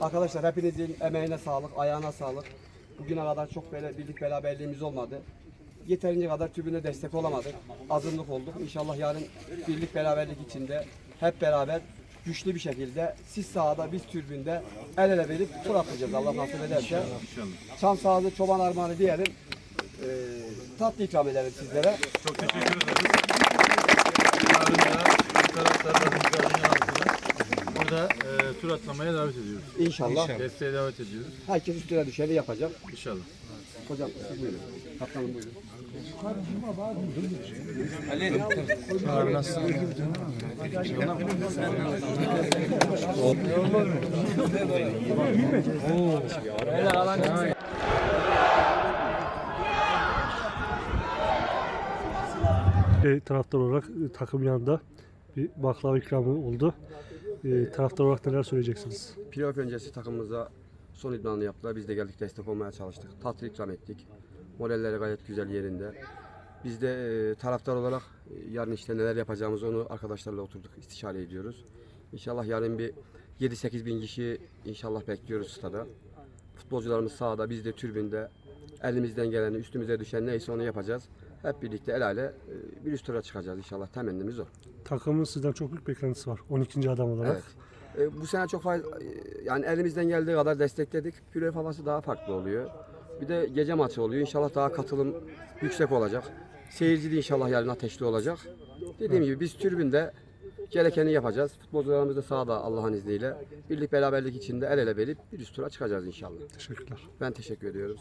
Arkadaşlar hepinizin emeğine sağlık, ayağına sağlık. Bugüne kadar çok böyle birlik beraberliğimiz olmadı. Yeterince kadar tribüne destek olamadık. Azınlık olduk. İnşallah yarın birlik beraberlik içinde hep beraber güçlü bir şekilde siz sahada biz tribünde el ele verip tur atacağız Allah nasip ederse. Çam sağlığı çoban armağanı diyelim. Ee, tatlı ikram edelim sizlere. Çok teşekkür ederiz. Yarın da taraftarlarımızın altına burada e, tur atlamaya davet ediyoruz. İnşallah. Desteğe davet ediyoruz. Herkes üstüne düşeni yapacak. İnşallah. Hocam siz buyurun. Kaptanım buyurun. e, taraftar olarak e, takım yanında bir baklava ikramı oldu. E, taraftar olarak neler söyleyeceksiniz? Playoff öncesi takımımıza son idmanını yaptılar. Biz de geldik destek olmaya çalıştık. Tatlı ikram ettik. Moralleri gayet güzel yerinde. Biz de e, taraftar olarak e, yarın işte neler yapacağımızı onu arkadaşlarla oturduk, istişare ediyoruz. İnşallah yarın bir 7-8 bin kişi inşallah bekliyoruz stada. Futbolcularımız sahada, biz de tribünde elimizden geleni, üstümüze düşen neyse onu yapacağız. Hep birlikte el ele e, bir üst tura çıkacağız inşallah. Temennimiz o. Takımın sizden çok büyük beklentisi var. 12. adam olarak. Evet. E, bu sene çok fazla e, yani elimizden geldiği kadar destekledik. Playoff havası daha farklı oluyor. Bir de gece maçı oluyor. İnşallah daha katılım yüksek olacak. Seyirci de inşallah yarın ateşli olacak. Dediğim gibi biz tribünde gerekeni yapacağız. Futbolcularımız da sahada Allah'ın izniyle. Birlik beraberlik içinde el ele verip bir üst tura çıkacağız inşallah. Teşekkürler. Ben teşekkür ediyorum.